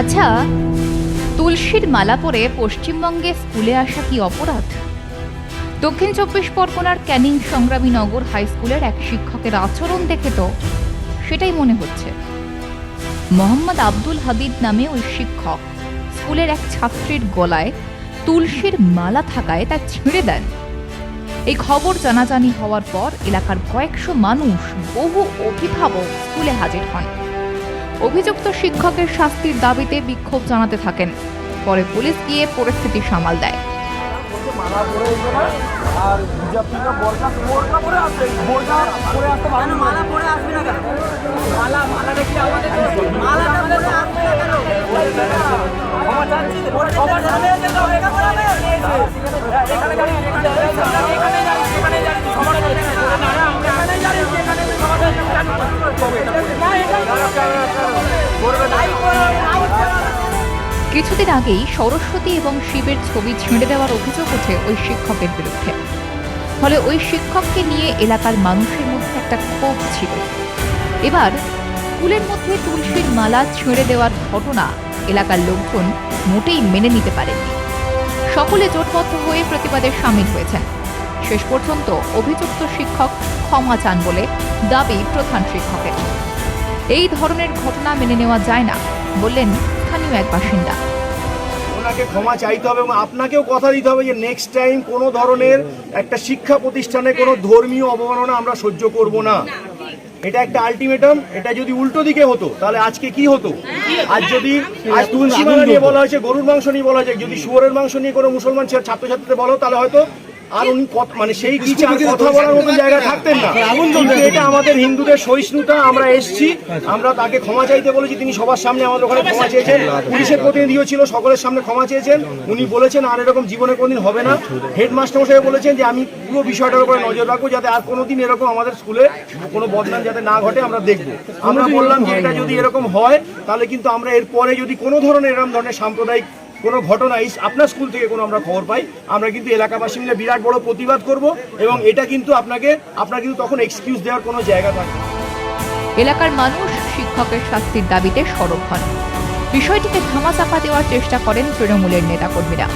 আচ্ছা তুলসীর মালা পরে পশ্চিমবঙ্গে স্কুলে আসা কি অপরাধ? দক্ষিণ চব্বিশ পরগনার ক্যানিং সংগ্রামী নগর হাই স্কুলের এক শিক্ষকের আচরণ দেখে তো সেটাই মনে হচ্ছে। মোহাম্মদ আব্দুল হাদিদ নামে ওই শিক্ষক স্কুলের এক ছাত্রীর গলায় তুলসীর মালা থাকায় তা ছিঁড়ে দেন। এই খবর জানাজানি হওয়ার পর এলাকার কয়েকশো মানুষ বহু অভিভাবক স্কুলে হাজির হন। অভিযুক্ত শিক্ষকের শাস্তির দাবিতে বিক্ষোভ জানাতে থাকেন পরে পুলিশ গিয়ে পরিস্থিতি সামাল দেয় মালা কিছুদিন আগেই সরস্বতী এবং শিবের ছবি ছিঁড়ে দেওয়ার অভিযোগ ওঠে ওই শিক্ষকের বিরুদ্ধে। ফলে ওই শিক্ষককে নিয়ে এলাকার মানুষের মধ্যে একটা ক্ষোভ ছিল। এবার স্কুলের মধ্যে তুলসীর মালা ছিঁড়ে দেওয়ার ঘটনা এলাকার লোকজন মোটেই মেনে নিতে পারেননি। সকলে জোটবদ্ধ হয়ে প্রতিবাদে সামিল হয়েছেন। শেষ পর্যন্ত অভিযুক্ত শিক্ষক ক্ষমা চান বলে দাবি প্রধান শিক্ষকের। এই ধরনের ঘটনা মেনে নেওয়া যায় না, বললেন স্থানীয় এক বাসিন্দা। ওনাকে ক্ষমা চাইতে হবে এবং আপনাকেও কথা দিতে হবে যে নেক্সট টাইম কোনো ধরনের একটা শিক্ষা প্রতিষ্ঠানে কোনো ধর্মীয় অবমাননা আমরা সহ্য করব না। এটা একটা আলটিমেটাম এটা যদি উল্টো দিকে হতো, তাহলে আজকে কি হতো? আজ যদি আজ তুলসী মালা নিয়ে বলা হয়েছে, গরুর মাংস নিয়ে বলা হয়েছে, যদি শুয়োরের মাংস নিয়ে কোনো মুসলমান ছাত্রছাত্রীদের বলো, তাহলে হয়তো আর উনি মানে সেই টিচার কথা বলার মতো জায়গা থাকতেন না। এটা আমাদের হিন্দুদের সহিষ্ণুতা আমরা এসছি। আমরা তাকে ক্ষমা চাইতে বলেছি তিনি সবার সামনে আমাদের ওখানে ক্ষমা চেয়েছেন। পুলিশের প্রতিনিধিও ছিল সকলের সামনে ক্ষমা চেয়েছেন। উনি বলেছেন আর এরকম জীবনে কোনদিন হবে না। হেডমাস্টার মশাই বলেছেন যে আমি পুরো বিষয়টার উপরে নজর রাখব যাতে আর কোনোদিন এরকম আমাদের স্কুলে কোনো বদনাম যাতে না ঘটে আমরা দেখব। আমরা বললাম যে এটা যদি এরকম হয় তাহলে কিন্তু আমরা এরপরে যদি কোনো ধরনের এরকম ধরনের সাম্প্রদায়িক কোনো ঘটনা এই আপনার স্কুল থেকে কোনো আমরা খবর পাই। আমরা কিন্তু এলাকাবাসী মিলে বিরাট বড় প্রতিবাদ করব এবং এটা কিন্তু আপনাকে আপনার কিন্তু তখন এক্সকিউজ দেওয়ার কোনো জায়গা থাকবে এলাকার মানুষ শিক্ষকের শাস্তির দাবিতে সরব হন। বিষয়টিকে ধামাচাপা দেওয়ার চেষ্টা করেন তৃণমূলের নেতাকর্মীরা।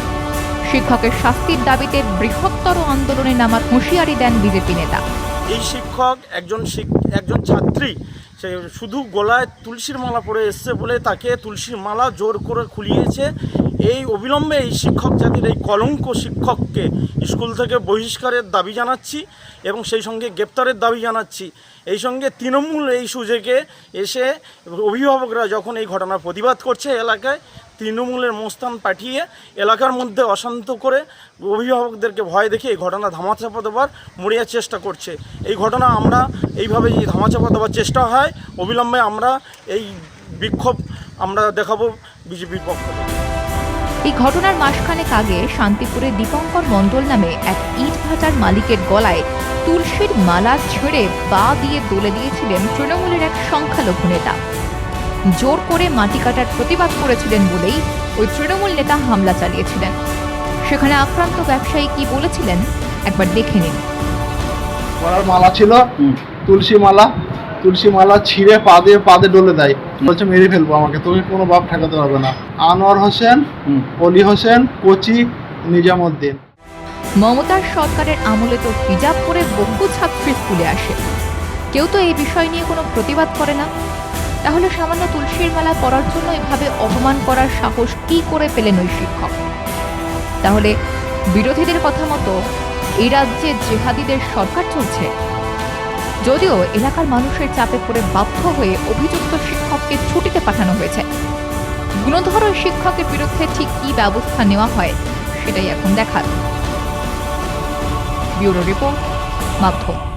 শিক্ষকের শাস্তির দাবিতে বৃহত্তর আন্দোলনে নামার হুঁশিয়ারি দেন বিজেপি নেতা। এই শিক্ষক একজন একজন ছাত্রী সে শুধু গলায় তুলসীর মালা পরে এসছে বলে তাকে তুলসীর মালা জোর করে খুলিয়েছে। এই অবিলম্বে এই শিক্ষক জাতির এই কলঙ্ক শিক্ষককে স্কুল থেকে বহিষ্কারের দাবি জানাচ্ছি এবং সেই সঙ্গে গ্রেপ্তারের দাবি জানাচ্ছি। এই সঙ্গে তৃণমূল এই সুযোগে এসে অভিভাবকরা যখন এই ঘটনার প্রতিবাদ করছে এলাকায় তৃণমূলের মোস্তান পাঠিয়ে এলাকার মধ্যে অশান্ত করে অভিভাবকদেরকে ভয় দেখে এই ঘটনা ধামাচাপা দেওয়ার মরিয়ার চেষ্টা করছে। এই ঘটনা আমরা এইভাবে ধামাচাপা দেওয়ার চেষ্টা হয়। অবিলম্বে আমরা এই বিক্ষোভ আমরা দেখাবো বিজেপির পক্ষ এই ঘটনার মাসখানেক আগে শান্তিপুরে দীপঙ্কর মণ্ডল নামে এক ইট ভাটার মালিকের গলায় তুলসীর মালা ছেড়ে বা দিয়ে দলে দিয়েছিলেন তৃণমূলের এক সংখ্যালঘু নেতা। জোর করে মাটি কাটার প্রতিবাদ করেছিলেন বলেই ওই তৃণমূল নেতা হামলা চালিয়েছিলেন। সেখানে আক্রান্ত ব্যবসায়ী কি বলেছিলেন একবার দেখে নিন। গলার মালা ছিল তুলসী মালা তুলসী মালা ছিঁড়ে পা দিয়ে পাদে ডলে দেয়। বলছে মেরে ফেলব আমাকে তুমি কোনো বাপ ঠেকাতে পারবে না। আনোয়ার হোসেন অলি হোসেন কোচি নিজামুদ্দিন। মমতার সরকারের আমলে তো হিজাব করে বহু ছাত্রী স্কুলে আসে। কেউ তো এই বিষয় নিয়ে কোনো প্রতিবাদ করে না। তাহলে সামান্য তুলসীর মালা পরার জন্য এভাবে অপমান করার সাহস কি করে পেলেন ওই শিক্ষক? তাহলে বিরোধীদের কথা মতো এই রাজ্যে জেহাদিদের সরকার চলছে? যদিও এলাকার মানুষের চাপে পড়ে বাধ্য হয়ে অভিযুক্ত শিক্ষককে ছুটিতে পাঠানো হয়েছে। গুণধর ওই শিক্ষকের বিরুদ্ধে ঠিক কী ব্যবস্থা নেওয়া হয় সেটাই এখন দেখার। ব্যুরো রিপোর্ট মাধ্যম।